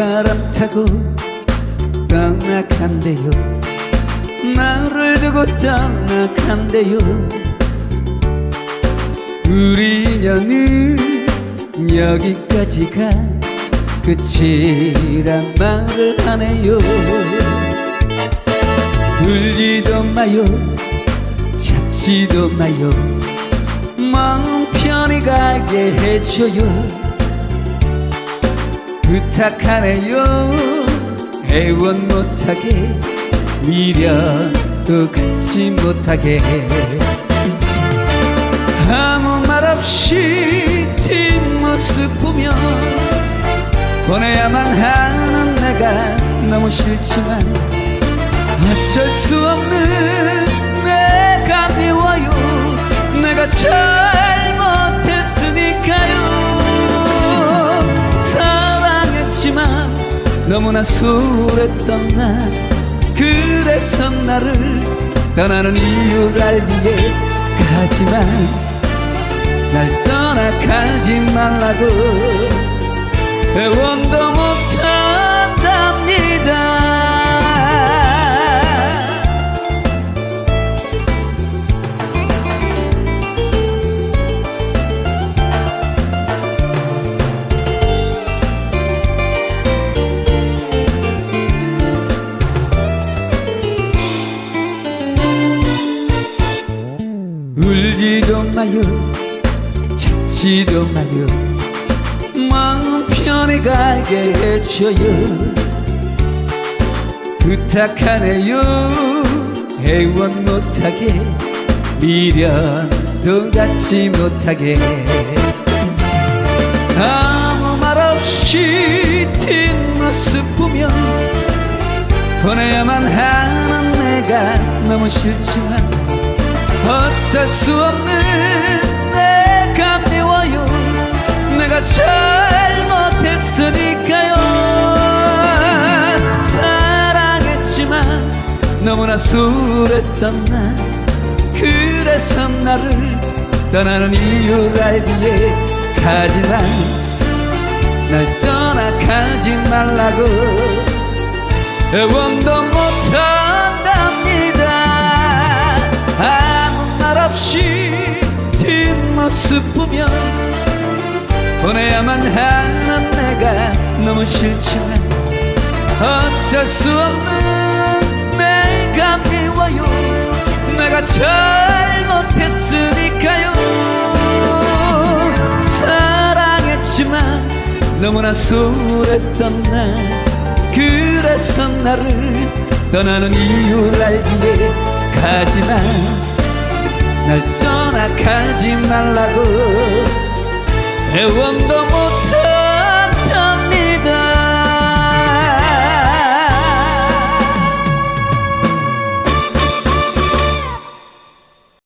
바람 타고 떠나간대요. 나를 두고 떠나간대요. 우리 인연은 여기까지가 끝이란 말을 하네요. 울지도 마요. 잡지도 마요. 마음 편히 가게 해줘요 부탁하네요. 애원 못하게 미련도 갖지 못하게. 아무 말 없이 뒷모습 보며 보내야만 하는 내가 너무 싫지만 어쩔 수 없는 내가 미워요. 내가 잘 너무나 소홀했던 나 그래서 나를 떠나는 이유를 알기에 가지만 날 떠나가지 말라고. 애원도 못 울지도 마요. 찾지도 마요. 마음 편히 가게 해줘요. 부탁하네요. 애원 못하게 미련도 갖지 못하게. 아무 말 없이 뒷모습 보며 보내야만 하는 내가 너무 싫지만 어쩔 수 없는 내가 미워요. 내가 잘못했으니까요. 사랑했지만 너무나 소홀했던 나 그래서 나를 떠나는 이유를 알기에 가지만 날 떠나가지 말라고. 애원도 없이 뒷모습 보며 보내야만 하는 내가 너무 싫지만 어쩔 수 없는 내가 미워요. 내가 잘못했으니까요. 사랑했지만 너무나 소홀했던 나. 그래서 나를 떠나는 이유를 알기에 가지만 날 떠나가지 말라고. 애원도 못해